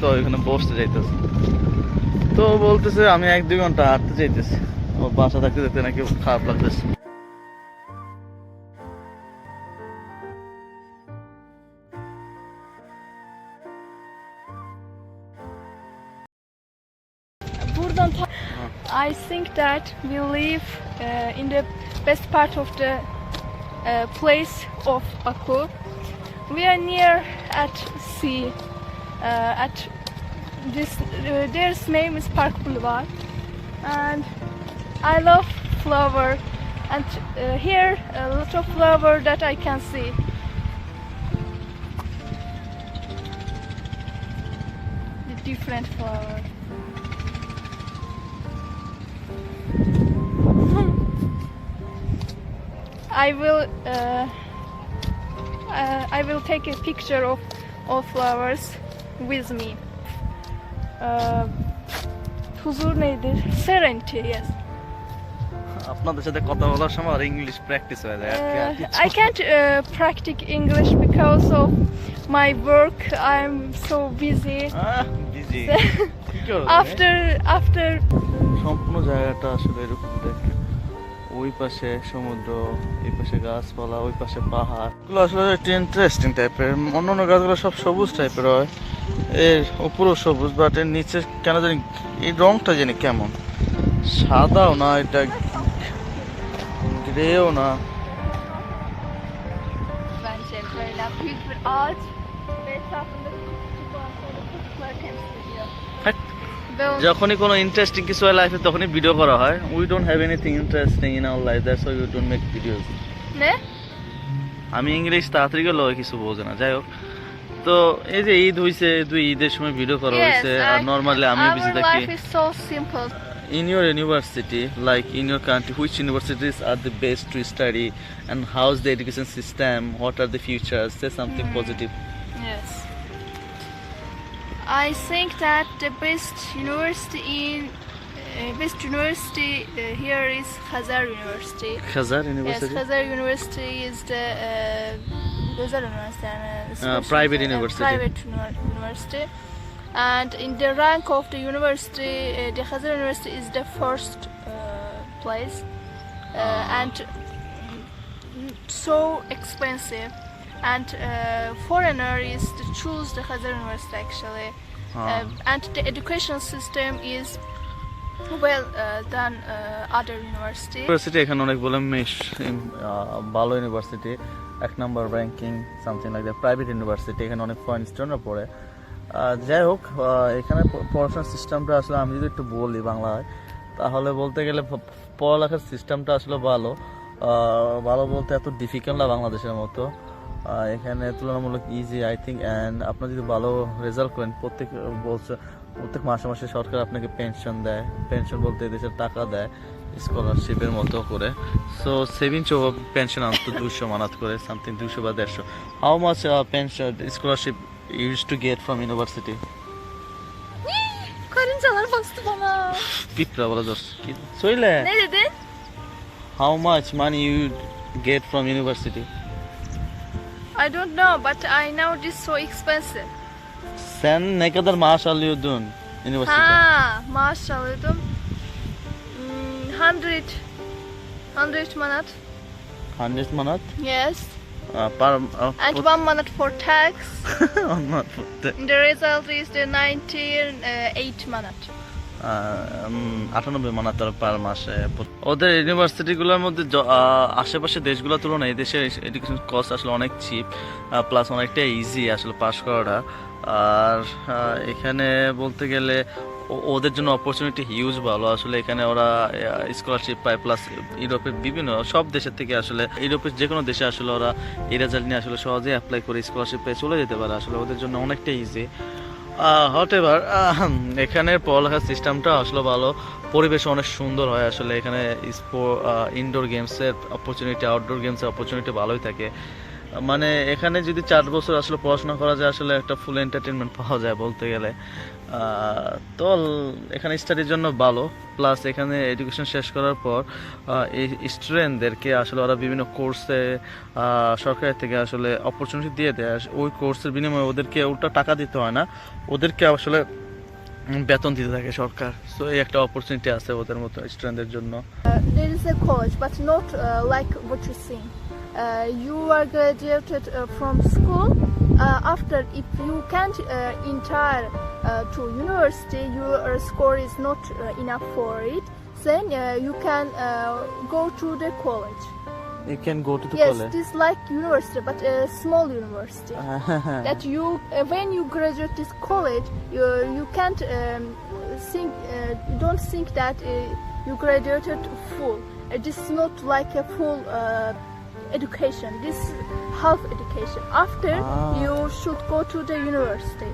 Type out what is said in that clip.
তো ওইখানে বসতে যাইতেছে তো বলতেছে, আমি এক দুই ঘণ্টা হাঁটতে চাইতেছি। ও বাসা থাকতে থাকতে নাকি খারাপ লাগতেছে। I think that we live uh, in the best part of the uh, place of Baku. We are near at sea. Uh, at this, uh, there's name is Park Boulevard, and I love flower. And uh, here a lot of flower that I can see. Different flower. I will uh, uh, I will take a picture of all flowers with me. Uh, huzur nedir? Serenity, yes. আপনাদের সাথে কথা বলার সময় আর English practice হয়ে যায় আর কি, আর Uh, কিচ্ছু I can't uh, practice English because of my work. I'm so busy. Ah, busy। কি করবে? after after সম্পূর্ণ জায়গাটা আসলে এরকম দেখে ওই পাশে সমুদ্র এই পাশে গাছপালা ওই পাশে পাহাড়। এগুলো আসলে একটু ইন্টারেস্টিং টাইপের অন্য অন্য গাছগুলো সব সবুজ টাইপের হয়। এর উপরও সবুজ বাট এর নিচে কেন জানি এই রংটা জানি কেমন। সাদাও না এটা গ্রেও না। যখনই কোনো ইন্টারেস্টিং কিছু হয় লাইফে তখনই ভিডিও করা হয়। We don't have anything interesting in our life that's why we don't make videos? আমি ইংলিশ তাড়াতাড়ি গেলেও কিছু বোঝে না যাই হোক। তো এই যে ঈদ হইছে দুই ঈদের সময় ভিডিও করা হয়েছে আর নর্মালি আমি বিজি থাকি. In your university like in your country which universities are the best to study and how's the education system what are the futures I think that the best university in uh, best university uh, here is Khazar University. Khazar University. Yes, Khazar University is the uh, University. And, uh, private uh, university. Private university. And in the rank of the university, uh, the Khazar University is the first uh, place, ah. and so expensive. And uh, foreigner is to choose the Khazar University actually, uh, and the education system is well uh, than uh, other university. University এখানে অনেক বলে মেশ ভালো university এক নম্বর ranking something like that private university এখানে অনেক foreign স্টুডেন্টরা পড়ে। যাই হোক এখানে পড়াশোনার সিস্টেমটা আসলে আমি যদি একটু বলি বাংলায় তাহলে বলতে গেলে পড়ালেখার সিস্টেমটা আসলে ভালো। ভালো বলতে এত ডিফিকাল্ট না বাংলাদেশের মতো। এখানে তুলনামূলক ইজি আই থিঙ্ক অ্যান্ড আপনার যদি ভালো রেজাল্ট করেন প্রত্যেক বলছে প্রত্যেক মাসে মাসে সরকার আপনাকে পেনশন দেয়। পেনশন বলতে দেশের টাকা দেয় স্কলারশিপের মতো করে। সো সেভিংস ও পেনশন আনতো দুশো মানাত করে সামথিং দুশো বা দেড়শো। How much pension scholarship use to get from university Karıncalar bastı bana. পিঁপড়া বলা দোষ সইলে Ne dedin? How much money you get from university I don't know, but I know this so expensive. Sen ne kadar maaş alıyordun üniversitede? Ha, maaş alıyordum. Hmm, 100 100 manat. 100 manat? Yes. Uh, per, uh, And one manat for tax. Anlat. The result is the 98 manat. আটানব্বই মানা তার পার মাসে ওদের ইউনিভার্সিটিগুলোর মধ্যে আশেপাশে দেশগুলোর তুলনায় এই দেশের এডুকেশন কস্ট আসলে অনেক চিপ প্লাস অনেকটা ইজি আসলে পাস করাটা। আর এখানে বলতে গেলে ওদের জন্য অপরচুনিটি হিউজ ভালো। আসলে এখানে ওরা স্কলারশিপ পায় প্লাস ইউরোপের বিভিন্ন, সব দেশের থেকে আসলে, ইউরোপের যে কোনো দেশে আসলে ওরা এই রেজাল্ট নিয়ে আসলে সহজেই অ্যাপ্লাই করে স্কলারশিপ পেয়ে চলে যেতে পারে। আসলে ওদের জন্য অনেকটা ইজি হট এখানে পড়ালেখার সিস্টেমটা আসলে ভালো। পরিবেশ অনেক সুন্দর হয় আসলে। এখানে ইনডোর গেমসের অপরচুনিটি আউটডোর গেমসের অপরচুনিটি ভালোই থাকে। মানে এখানে যদি চার বছর আসলে পড়াশোনা করা যায় আসলে একটা ফুল এন্টারটেনমেন্ট পাওয়া যায় বলতে গেলে। তো এখানে স্টাডির জন্য ভালো। প্লাস এখানে এডুকেশন শেষ করার পর এই স্টুডেন্টদেরকে আসলে ওরা বিভিন্ন কোর্সে সরকারের থেকে আসলে অপরচুনিটি দিয়ে দেয়। ওই কোর্সের বিনিময়ে ওদেরকে উল্টা টাকা দিতে হয় না। ওদেরকে আসলে বেতন দিতে থাকে সরকার। সো এই একটা অপরচুনিটি আছে ওদের মতো স্টুডেন্টদের জন্য। There uh, think. Uh, you are graduated uh, from school uh, after if you can't enter to university your score is not enough for it then you can go to the college you can go to the yes, college. Yes, it is like university, but a small university. that you, uh, when you graduate this college, you you can't um, think, uh, don't think that uh, you graduated full. It is not like a full education. This half education. After Ah. you should go to the university